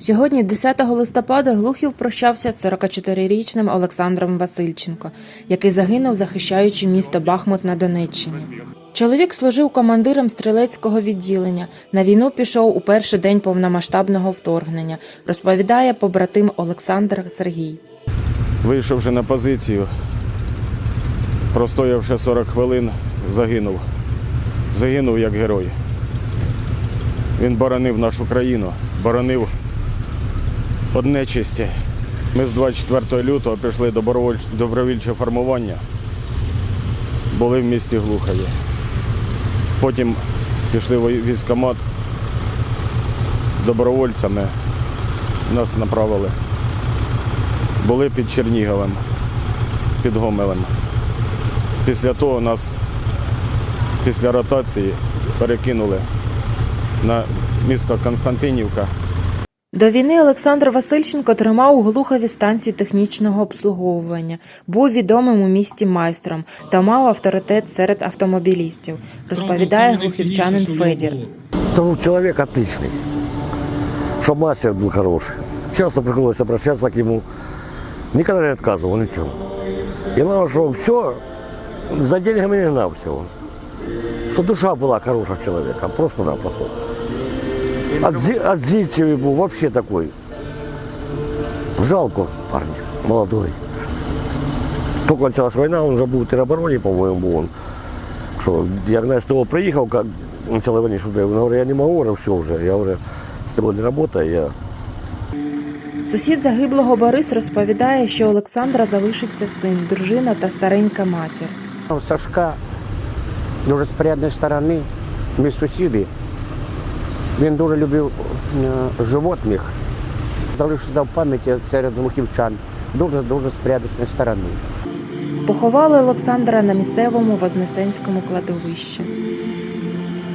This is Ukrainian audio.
Сьогодні, 10 листопада, Глухів прощався з 44-річним Олександром Васильченко, який загинув, захищаючи місто Бахмут на Донеччині. Чоловік служив командиром стрілецького відділення. На війну пішов у перший день повномасштабного вторгнення, розповідає побратим Олександр Сергій. Вийшовши на позицію, простоявши 40 хвилин, загинув. Загинув як герой. Він боронив нашу країну, боронив од нечисті. Ми з 24 лютого пішли добровільче формування, були в місті Глухові. Потім пішли в військкомат добровольцями, нас направили були під Черніговим, під Гомелем. Після того нас після ротації перекинули на місто Константинівка. До війни Олександр Васильченко тримав у Глухові станцію технічного обслуговування, був відомим у місті майстром та мав авторитет серед автомобілістів, розповідає глухівчанин Федір. Это был человек отличный, что мастер был хороший. Часто приходилось обращаться к нему. Никогда не отказывал ничего. И главное, что все, за деньгами не гнал всего. Что душа была хорошая человека, просто-напросто. Отзи- Отзывчивый был, вообще такой. Жалко парня, молодой. Только началась война, он уже был в теробороне, по-моему, был он. Что, я когда с него приехал, как начала войне, что он говорит, я не могу, говорю, все уже, я уже с тобой не работаю, я Сусід загиблого Борис розповідає, що у Олександра залишився син, дружина та старенька матір. У Сашка дуже з порядної сторони, ми сусіди. Він дуже любив е, животних. Залишився в пам'яті серед глухівчан. Дуже-дуже з порядної сторони. Поховали Олександра на місцевому Вознесенському кладовищі.